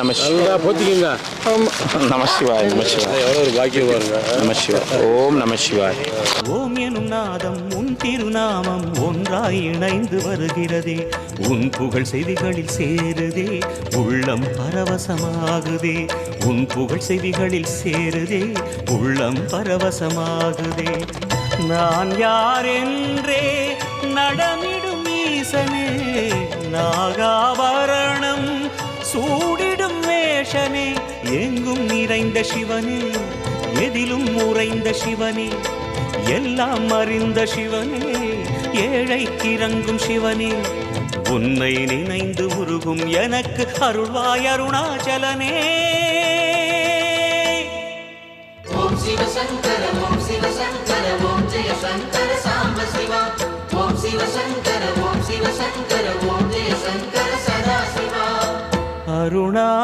நம பொத்திக்குங்க. நம சிவாய் நம சிவாய் ஒரு பாக்கியம் பாருங்க. நம சிவாய் ஓம் நம சிவாய் ஓம் எனும் நாதம் உன் திருநாமம் ஒன்றாய் இணைந்து வருகிறதே. உன் புகழ் செவிகளில் சேருதே. உள்ளம் பரவசமாகுதே. உன் புகழ் செவிகளில் சேருதே. உள்ளம் பரவசமாகுதே. நான் யார் என்றே நடமிடும் ஈசனே. நாகாபரணம் சூடிடும் வேஷனே எங்கும் நிறைந்த சிவனே எதிலும் உறைந்த சிவனே எல்லாம் அறிந்த சிவனே ஏழைக்கு இறங்கும் சிவனே. உன்னை நினைந்து உருகும் எனக்கு அருள்வாய் அருணாச்சலனே. ஓம் சிவ சங்கர ஓம் சிவ சங்கர ஓம் ஜெய சங்கர சாம்ப சிவா. ஓம் சிவ சங்கர ஓம் சிவ சங்கர ஓம் ஜெய சங்கர சதா சிவா. அருணா